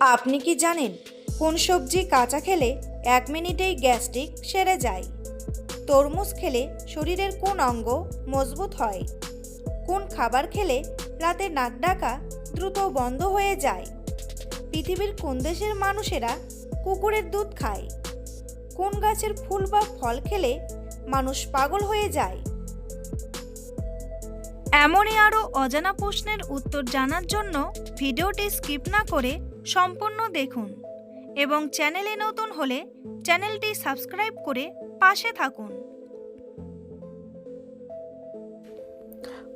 আপনি কি জানেন কোন সবজি কাঁচা খেলে এক মিনিটেই গ্যাস্ট্রিক সেরে যায়? তরমুজ খেলে শরীরের কোন অঙ্গ মজবুত হয়? কোন খাবার খেলে রাতে নাক ডাকা দ্রুত বন্ধ হয়ে যায়? পৃথিবীর কোন দেশের মানুষেরা কুকুরের দুধ খায়? কোন গাছের ফুল বা ফল খেলে মানুষ পাগল হয়ে যায়? এমনই আরও অজানা প্রশ্নের উত্তর জানার জন্য ভিডিওটি স্কিপ না করে সম্পূর্ণ দেখুন এবং চ্যানেলে নতুন হলে চ্যানেলটি সাবস্ক্রাইব করে পাশে থাকুন।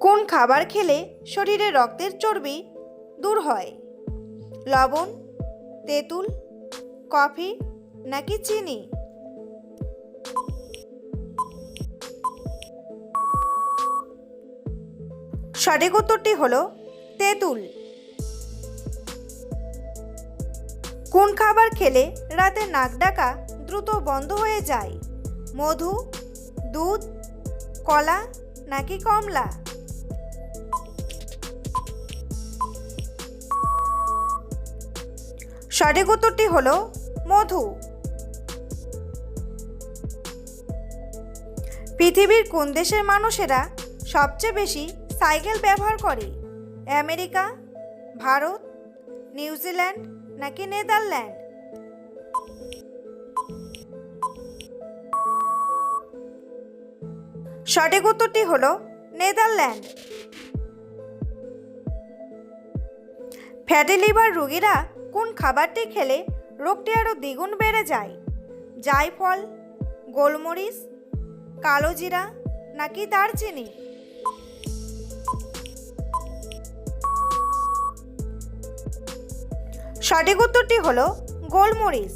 কোন খাবার খেলে শরীরে রক্তের চর্বি দূর হয়? লবণ, তেঁতুল, কফি নাকি চিনি? সঠিক উত্তরটি হলো তেঁতুল। কোন খাবার খেলে রাতে নাক ডাকা দ্রুত বন্ধ হয়ে যায়? মধু, দুধ, কলা নাকি কমলা? সঠিক উত্তরটি হলো মধু। পৃথিবীর কোন দেশের মানুষেরা সবচেয়ে বেশি সাইকেল ব্যবহার করে? আমেরিকা, ভারত, নিউজিল্যান্ড নাকি নেদারল্যান্ড? সঠিক উত্তরটি হলো নেদারল্যান্ড। ফ্যাটি লিভার রোগীরা কোন খাবারটি খেলে রোগটি আরও দ্বিগুণ বেড়ে যায়? জায়ফল, গোলমরিচ কালো জিরা নাকি দারচিনি? সঠিক উত্তরটি হল গোলমরিচ।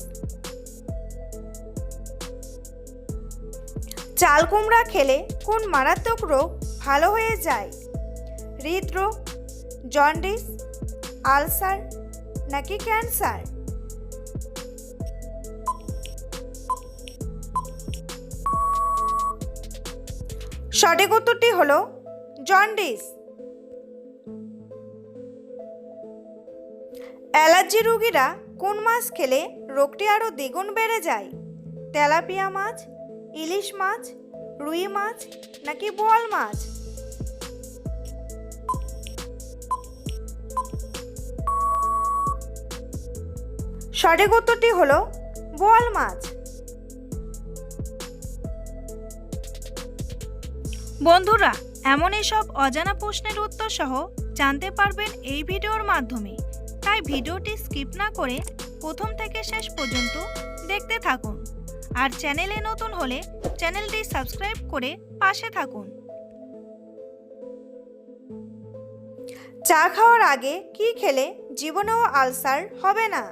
চাল কুমড়া খেলে কোন মারাত্মক রোগ ভালো হয়ে যায়? হৃদরোগ, জন্ডিস, আলসার নাকি ক্যান্সার? সঠিক উত্তরটি হলো জন্ডিস। অ্যালার্জি রোগীরা কোন মাছ খেলে রোগটি আরও দ্বিগুণ বেড়ে যায়? তেলাপিয়া মাছ, ইলিশ মাছ, রুই মাছ নাকি বোয়াল মাছ? সঠিক উত্তরটি হলো বোয়াল মাছ। বন্ধুরা এমনই সব অজানা প্রশ্নের উত্তর সহ জানতে পারবেন এই ভিডিওর মাধ্যমে। তাই ভিডিওটি স্কিপ না করে প্রথম থেকে শেষ পর্যন্ত দেখতে থাকুন। আর চ্যানেলে নতুন হলে চ্যানেলটি সাবস্ক্রাইব করে পাশে থাকুন। চা খাওয়ার আগে কি খেলে জীবনেও আলসার হবে না?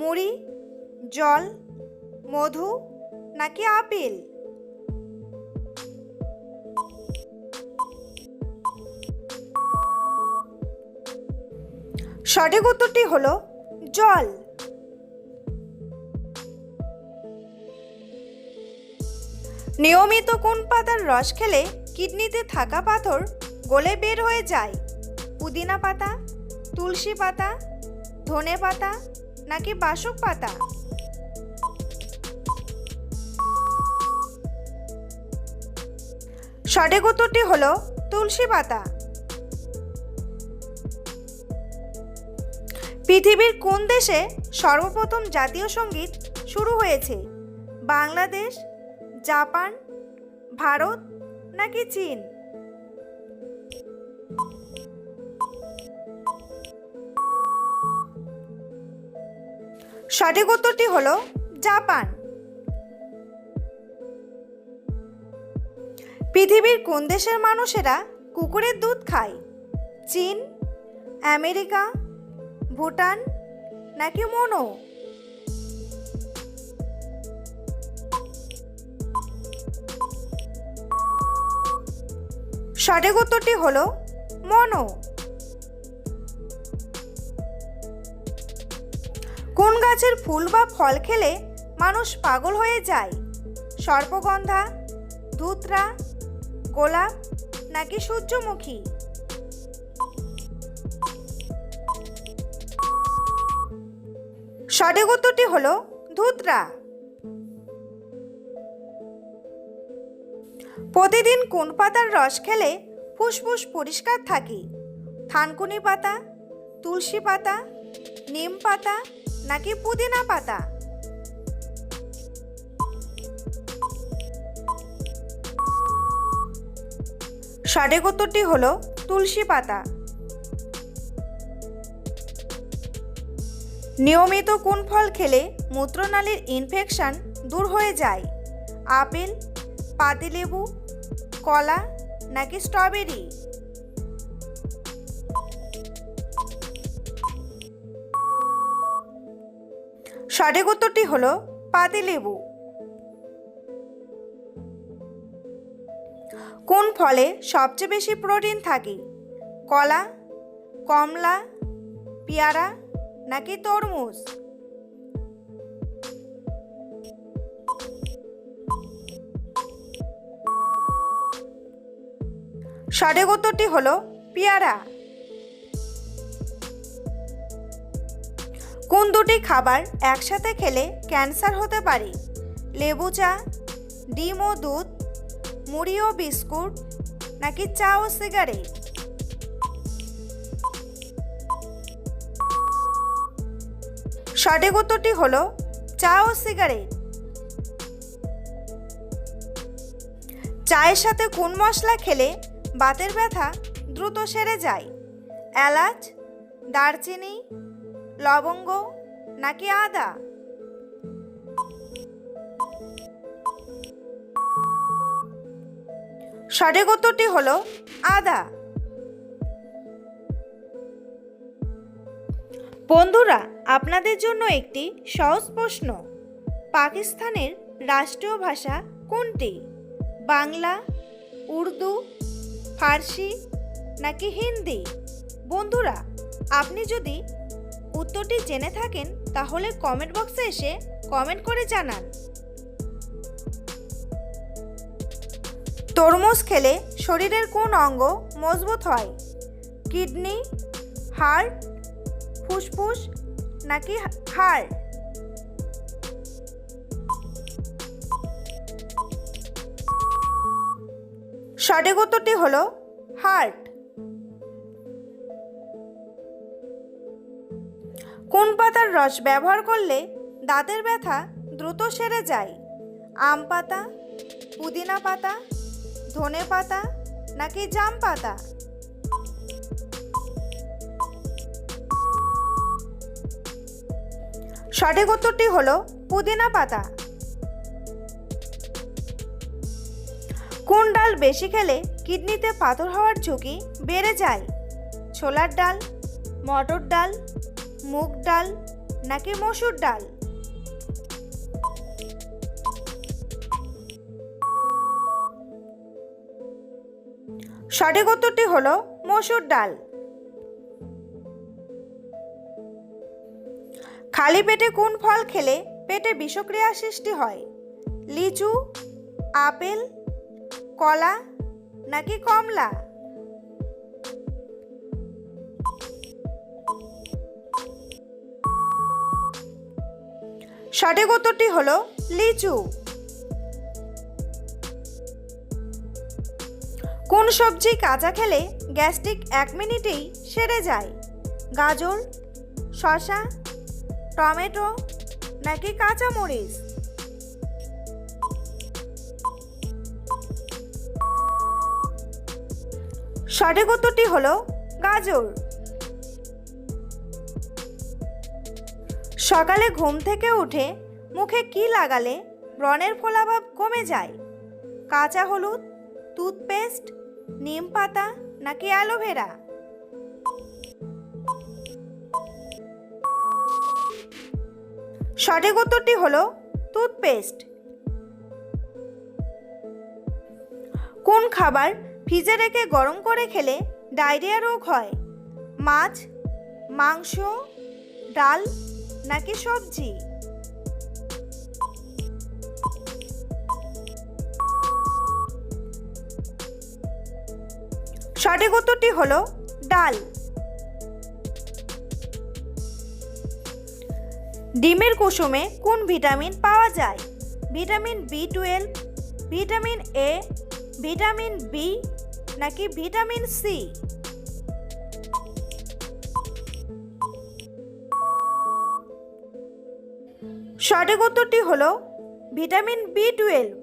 মুড়ি, জল, মধু নাকি আপেল? সঠিক উত্তরটি হলো জল। নিয়মিত কোন পাতার রস খেলে কিডনিতে থাকা পাথর গলে বের হয়ে যায়? পুদিনা পাতা, তুলসী পাতা, ধনে পাতা নাকি বাসক পাতা? সঠিক উত্তরটি হলো তুলসী পাতা। পৃথিবীর কোন দেশে সর্বপ্রথম জাতীয় সংগীত শুরু হয়েছে? বাংলাদেশ, জাপান, ভারত নাকি চীন? সঠিক উত্তরটি হলো জাপান। পৃথিবীর কোন দেশের মানুষেরা কুকুরের দুধ খায়? চীন, আমেরিকা ভুটান নাকি মনো? সঠিক উত্তরটি হলো মনো। কোন গাছের ফুল বা ফল খেলে মানুষ পাগল হয়ে যায়? সর্পগন্ধা, ধুতরা, গোলাপ নাকি সূর্যমুখী? সঠিক উত্তরটি হল ধুতরা। প্রতিদিন কোন পাতার রস খেলে ফুসফুস পরিষ্কার থাকে? থানকুনি পাতা, তুলসী পাতা, নিম পাতা নাকি পুদিনা পাতা? সঠিক উত্তরটি হলো তুলসী পাতা। নিয়মিত কোন ফল খেলে মূত্রনালীর ইনফেকশান দূর হয়ে যায়। আপেল, পাতিলেবু, কলা নাকি স্ট্রবেরি সঠিক উত্তরটি হল পাতিলেবু। কোন ফলে সবচেয়ে বেশি প্রোটিন থাকে। কলা, কমলা, পেয়ারা নাকি তরমুজ? সঠিক উত্তরটি হলো পেয়ারা। কোন দুটি খাবার একসাথে খেলে ক্যান্সার হতে পারে? লেবু চা, ডিম ও দুধ, মুড়ি ও বিস্কুট, নাকি চা ও সিগারেট? সঠিক উত্তরটি হলো চা ও সিগারেট। চায়ের সাথে কোন মশলা খেলে বাতের ব্যথা দ্রুত সেরে যায়? এলাচ, দারচিনি, লবঙ্গ নাকি আদা? সঠিক উত্তরটি হলো আদা। বন্ধুরা, আপনাদের জন্য একটি সহজ প্রশ্ন। পাকিস্তানের রাষ্ট্রীয় ভাষা কোনটি? বাংলা, উর্দু, ফার্সি নাকি হিন্দি? বন্ধুরা, আপনি যদি উত্তরটি জেনে থাকেন, তাহলে কমেন্ট বক্সে এসে কমেন্ট করে জানান। তরমুজ খেলে শরীরের কোন অঙ্গ মজবুত হয়? কিডনি, হার্ট ফুসফুস নাকি হাড়? সঠিক উত্তরটি হল হার্ট। কোন পাতার রস ব্যবহার করলে দাঁতের ব্যথা দ্রুত সেরে যায়? আম পাতা, পুদিনা পাতা, ধনে পাতা নাকি জাম পাতা? সঠিক উত্তরটি হলো পুদিনা পাতা। কোন ডাল বেশি খেলে কিডনিতে পাথর হওয়ার ঝুঁকি বেড়ে যায়? ছোলার ডাল, মটর ডাল, মুগ ডাল নাকি মসুর ডাল? সঠিক উত্তরটি হলো মসুর ডাল। খালি পেটে কোন ফল খেলে পেটে বিষক্রিয়া সৃষ্টি হয়? লিচু, আপেল, কলা নাকি কমলা? সঠিক উত্তরটি হলো লিচু। কোন সবজি কাঁচা খেলে গ্যাস্ট্রিক এক মিনিটেই সেরে যায়? গাজর, শসা টমেটো নাকি কাঁচা মরিচ সঠিক উত্তরটি হলো গাজর। সকালে ঘুম থেকে উঠে মুখে কি লাগালে ব্রণের ফোলাভাব কমে যায়? কাঁচা হলুদ, টুথপেস্ট, নিম পাতা নাকি অ্যালোভেরা? সঠিক উত্তরটি হলো টুথপেস্ট। কোন খাবার ফ্রিজে রেখে গরম করে খেলে ডায়রিয়া রোগ হয়? মাছ, মাংস, ডাল নাকি সবজি? সঠিক উত্তরটি হলো ডাল। ডিমের কুসুমে কোন ভিটামিন পাওয়া যায়? Vitamin B twelve vitamin A vitamin B নাকি ভিটামিন সি সঠিক উত্তরটি হলো ভিটামিন বি টুয়েলভ